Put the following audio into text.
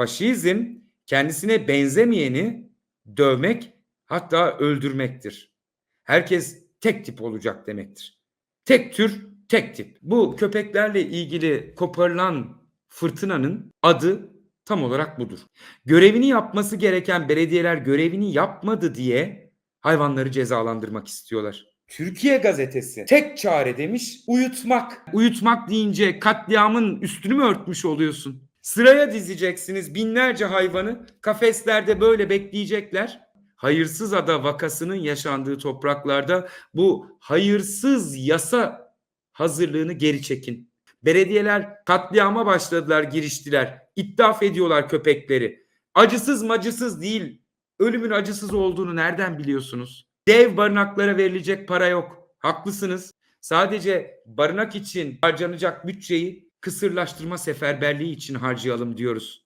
Faşizm kendisine benzemeyeni dövmek hatta öldürmektir. Herkes tek tip olacak demektir. Tek tür, tek tip. Bu köpeklerle ilgili koparılan fırtınanın adı tam olarak budur. Görevini yapması gereken belediyeler görevini yapmadı diye hayvanları cezalandırmak istiyorlar. Türkiye gazetesi tek çare demiş uyutmak. Uyutmak deyince katliamın üstünü mü örtmüş oluyorsun? Sıraya dizeceksiniz binlerce hayvanı kafeslerde böyle bekleyecekler. Hayırsız ada vakasının yaşandığı topraklarda bu hayırsız yasa hazırlığını geri çekin. Belediyeler katliama başladılar, giriştiler. İttihaf ediyorlar köpekleri. Acısız macısız değil. Ölümün acısız olduğunu nereden biliyorsunuz? Dev barınaklara verilecek para yok. Haklısınız. Sadece barınak için harcanacak bütçeyi kısırlaştırma seferberliği için harcayalım diyoruz.